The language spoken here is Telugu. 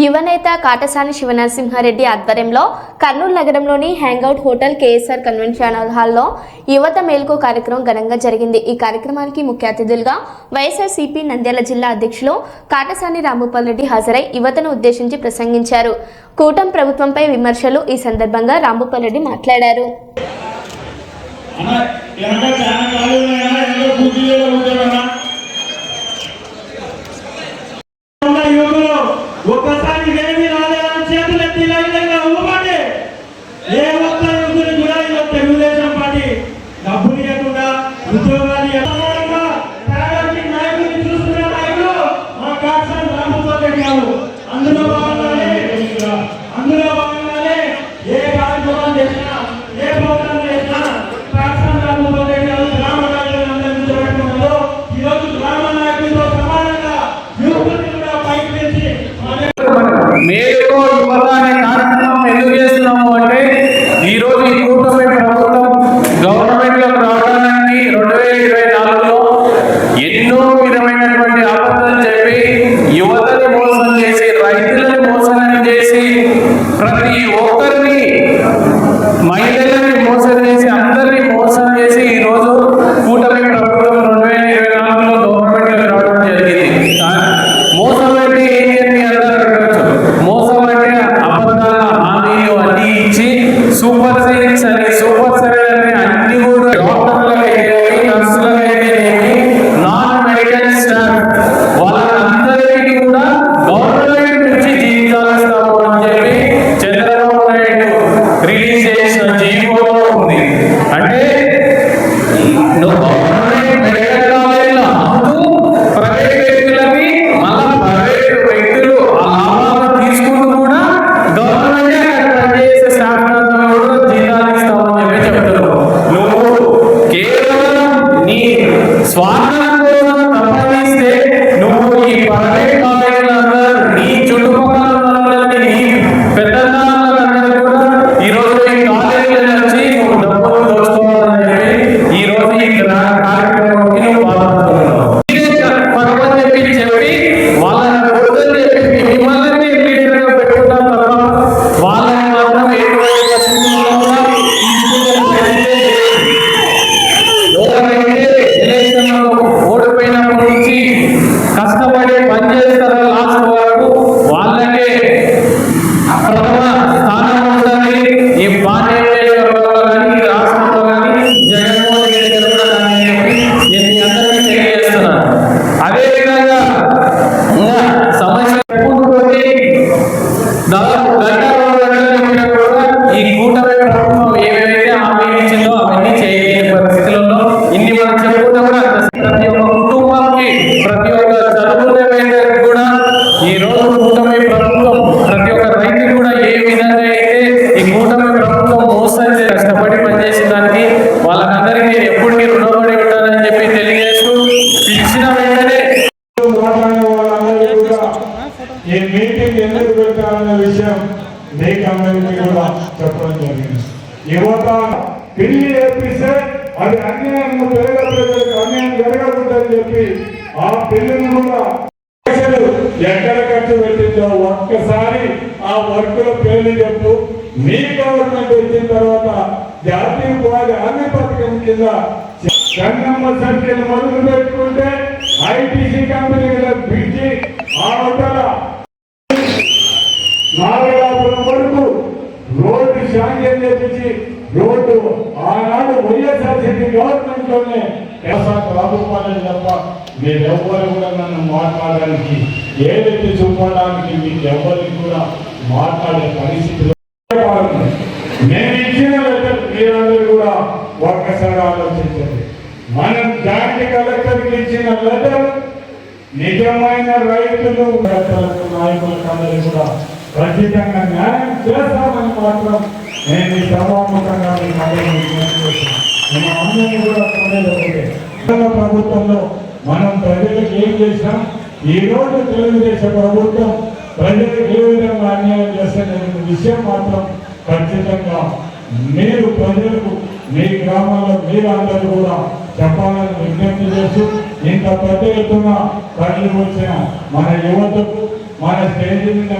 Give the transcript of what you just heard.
యువనేత కాటసాని శివనరసింహారెడ్డి ఆధ్వర్యంలో కర్నూలు నగరంలోని హ్యాంగౌట్ హోటల్ కేఎస్ఆర్ కన్వెన్షన్ హాల్లో యువత మేల్కో కార్యక్రమం ఘనంగా జరిగింది. ఈ కార్యక్రమానికి ముఖ్య అతిథులుగా వైఎస్ఆర్సీపీ నంద్యాల జిల్లా అధ్యక్షులు కాటసాని రాంభూపాల్ రెడ్డి హాజరై యువతను ఉద్దేశించి ప్రసంగించారు. కూటం ప్రభుత్వంపై విమర్శలు ఈ సందర్భంగా రాంభూపాల్ రెడ్డి మాట్లాడారు. చాలా డబ్బులు ఉద్యోగ Super Six খাজনা విషయం మీకు అందరికీ కూడా చెప్పడం జరిగింది. యువత పిల్లి ఏర్పిస్తే అది అన్యాయం పేద ప్రజలకు అన్యాయం జరగకూడదని చెప్పి ఆ పిల్లిని కూడా ఎక్కడ ఖర్చు పెట్టిందో ఒక్కసారి ఆ వర్కుల పేర్లు చెప్పు. మీ గవర్నమెంట్ వచ్చిన తర్వాత జాతీయ ఉపాధి హామీ పథకం కింద గంగమ్మ సర్కిల్ మొదలు పెట్టు చేసి రోడ్డు ఆనాడు వైఎస్ఆర్సీపీ గవర్నమెంట్లోనే రాబోపాలని తప్ప మీరెవ్వరు కూడా నన్ను మాట్లాడడానికి ఏదైతే చూపడానికి మీకు ఎవరికి కూడా మాట్లాడే పరిస్థితి నేను ఇచ్చిన లెటర్ మీరందరూ కూడా ఒక్కసారి ఆలోచించండి. మనం జాయింట్ కలెక్టర్కి ఇచ్చిన లెటర్ నిజమైన రైతులు రైతులకు నాయకులకు అందరూ కూడా ఖచ్చితంగా న్యాయం చేస్తామని మాత్రం నేను ఈ సభాముఖంగా అందరినీ కూడా కోరేది ప్రభుత్వంలో మనం ప్రజలకు ఏం చేసాం ఈరోజు తెలుగుదేశం ప్రభుత్వం ప్రజలకు ఏ విధంగా అన్యాయం చేస్తున్న విషయం మాత్రం ఖచ్చితంగా మీరు ప్రజలకు మీ గ్రామంలో మీరందరూ కూడా చెప్పాలని విజ్ఞప్తి చేస్తూ ఇంత పెద్ద ఎత్తున కళ్ళు వచ్చిన మన యువతకు మన స్టేజ్ మీద